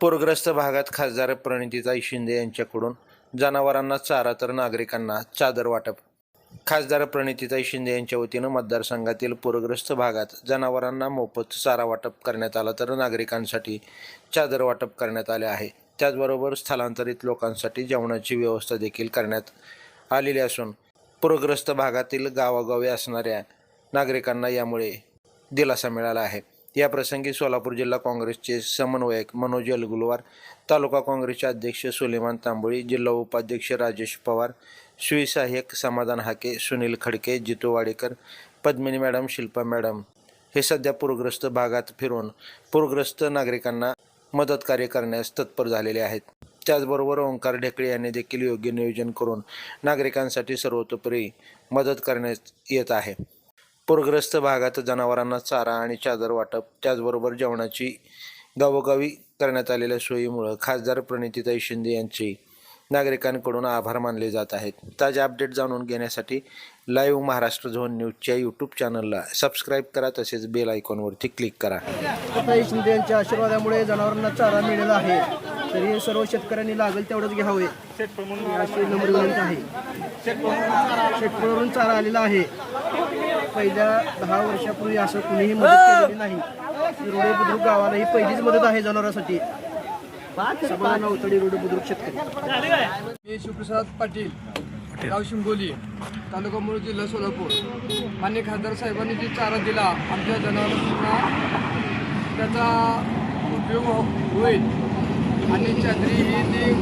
पूरग्रस्त भागात खासदार प्रणितीताई शिंदे यांच्याकडून जनावरांना चारा तर नागरिकांना चादर वाटप. खासदार प्रणितीताई शिंदे यांच्या वतीनं मतदारसंघातील पूरग्रस्त भागात जनावरांना मोफत चारा वाटप करण्यात आला तर नागरिकांसाठी चादर वाटप करण्यात आले आहे. त्याचबरोबर स्थलांतरित लोकांसाठी जेवणाची व्यवस्था देखील करण्यात आलेली असून पूरग्रस्त भागातील गावागावी असणाऱ्या नागरिकांना यामुळे दिलासा मिळाला आहे. या प्रसंगी सोलापूर जिल्हा काँग्रेसचे समन्वयक मनोज अलगुलवार तालुका काँग्रेसचे अध्यक्ष सुलेमान तांबोळी जिल्हा उपाध्यक्ष राजेश पवार सुईसहाय्यक समाधान हाके सुनील खडके जितू वाडेकर पद्मिनी मॅडम शिल्पा मॅडम. हे सध्या पूरग्रस्त भागात फिरून पूरग्रस्त नागरिकांना मदत कार्य करण्यास तत्पर झालेले आहेत. त्याचबरोबर ओंकार ढेकळे यांनी देखील योग्य नियोजन करून नागरिकांसाठी सर्वतोपरी मदत करण्यात येत आहे. पूरग्रस्त भागात जनावरांना चारा आणि चादर वाटप त्याचबरोबर जेवणाची गावोगावी करण्यात आलेल्या सोयीमुळं खासदार प्रणितीताई शिंदे यांचे नागरिकांकडून आभार मानले जात आहेत. ताजे अपडेट जाणून घेण्यासाठी लाईव्ह महाराष्ट्र झोन न्यूजच्या यूट्यूब चॅनलला सबस्क्राईब करा तसेच बेल आयकॉनवरती क्लिक करा. ताई शिंदे यांच्या आशीर्वादामुळे जनावरांना चारा मिळालेला आहे. तरी सर्व शेतकऱ्यांनी लागेल तेवढंच घ्यावे. अशी नम्र विनंती आहे. शेतकऱ्यावरून चारा आलेला आहे. पहिल्या दहा वर्षापूर्वी असं कुणीही मदत केलेली नाही. रोडे बुद्रुक गावाला ही पहिलीच मदत आहे जनावरांसाठी. सगळं नवतडी रोडे बुद्रुक शेतकरी. मी शिवप्रसाद पाटील गाव शिंगोली तालुका मूळ जिल्हा सोलापूर. मान्य खासदार साहेबांनी जी चारा दिला आमच्या जनावरांना त्याचा उपयोग हो- होईल. आणि चादरी ही ती